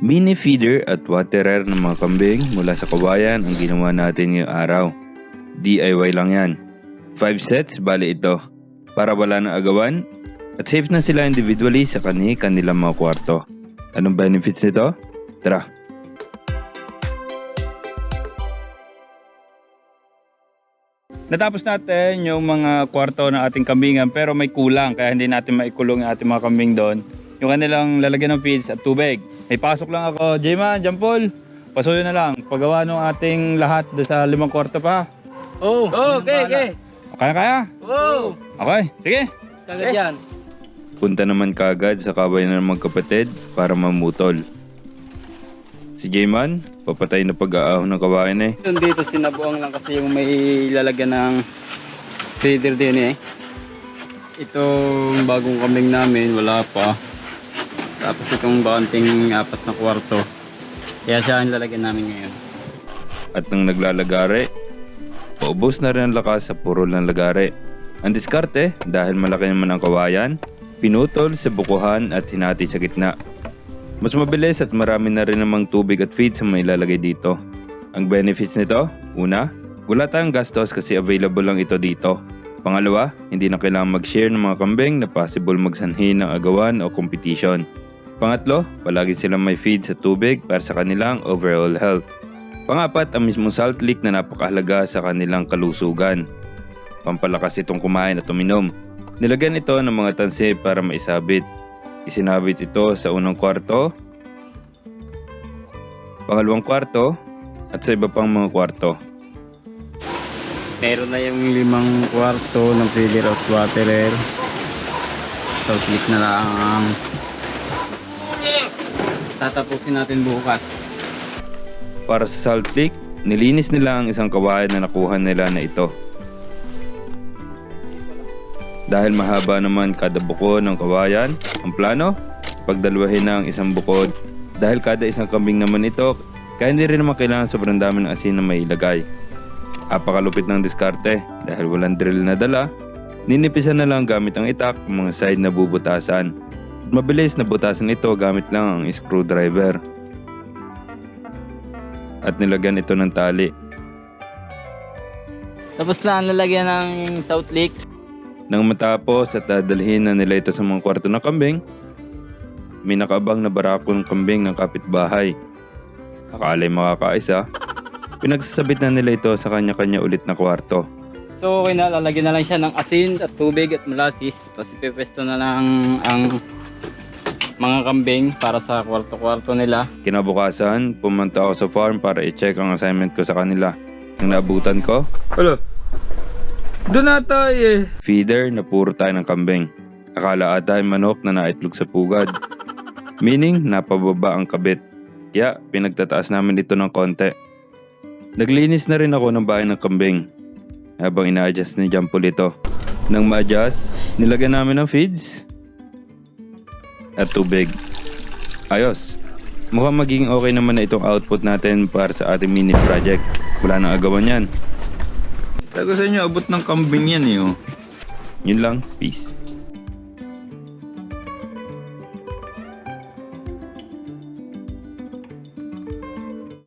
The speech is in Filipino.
Mini feeder at waterer ng mga kambing mula sa kawayan ang ginawa natin ngayong araw. DIY lang yan. 5 sets bali ito para wala na agawan at safe na sila individually sa kani kanilang mga kwarto. Anong benefits nito? Tara! Natapos natin yung mga kwarto ng ating kambingan pero may kulang kaya hindi natin maikulong yung ating mga kambing doon. Yung kanilang lalagyan ng feeds at tubig. May pasok lang ako. Jayman, Jampol, pasuyo na lang. Pagawa ng ating lahat doon sa limang kwarto pa. Oh, oh okay, okay. Kaya kaya? Oh, Okay, sige. kagad yan. Punta naman kagad sa kabayan ng magkapatid para mamutol. Si Jayman, papatay na pag-aahon ng kawain eh. Dito sinabuang lang kasi yung may lalagyan ng feeder din eh. Itong bagong kambing namin, wala pa. Tapos itong bakanting apat na kwarto. Kaya siya ang lalagyan namin ngayon. At nang naglalagare, paubos na rin ang lakas sa purol ng lagare. Ang diskarte, dahil malaki naman ang kawayan, pinutol sa bukuhan at hinati sa gitna. Mas mabilis at marami na rin namang tubig at feed sa may lalagay dito. Ang benefits nito, una, wala tayong gastos kasi available lang ito dito. Pangalawa, hindi na kailangan mag-share ng mga kambing na possible magsanhi ng agawan o competition. Pangatlo, palagi silang may feed sa tubig para sa kanilang overall health. Pangapat, ang mismong salt lick na napakahalaga sa kanilang kalusugan. Pampalakas itong kumain at uminom. Nilagyan ito ng mga tansi para maisabit. Isinabit ito sa unang kwarto, pangalawang kwarto, at sa iba pang mga kwarto. Meron na yung limang kwarto ng feeder of waterer. So, click na lang ang tatapusin natin bukas. Para sa salt lick, nilinis nila ang isang kawayan na nakuha nila na ito. Dahil mahaba naman kada buko ng kawayan, ang plano, pagdalwahin na ang isang bukod. Dahil kada isang kambing naman ito, kaya hindi rin naman kailangan sobrang dami ng asin na may ilagay. Apakalupit ng diskarte dahil walang drill na dala, ninipisan na lang gamit ang itak ang mga side na bubutasan. Mabilis na butasan ito gamit lang ang screwdriver. At nilagyan ito ng tali. Tapos na ang lalagyan ng South Lake. Nang matapos at dadalhin na nila ito sa mga kwarto ng kambing, may nakabang na barako ng kambing ng kapitbahay. Akala'y makakaisa, pinagsasabit na nila ito sa kanya-kanya ulit na kwarto. So okay na, lalagyan na lang siya ng asin at tubig at molasses. Tapos ipepesto na lang ang mga kambing para sa kwarto-kwarto nila. Kinabukasan, pumunta ako sa farm para i-check ang assignment ko sa kanila. Ang naabutan ko, Alo. Doon na tayo eh. feeder na puro tayo ng kambing. Akala ata ay manok na naitlog sa pugad. Meaning, napababa ang kabit. Kaya, pinagtataas namin ito ng konti. Naglinis na rin ako ng bahay ng kambing. Habang ina-adjust ni Jampol ito. Nang ma-adjust, nilagyan namin ng feeds at tubig. Ayos. Mukhang magiging okay naman na itong output natin para sa ating mini project. Wala nang agawan yan. Tago sa inyo, abot ng kambing yan eh. Oh. Yun lang. Peace.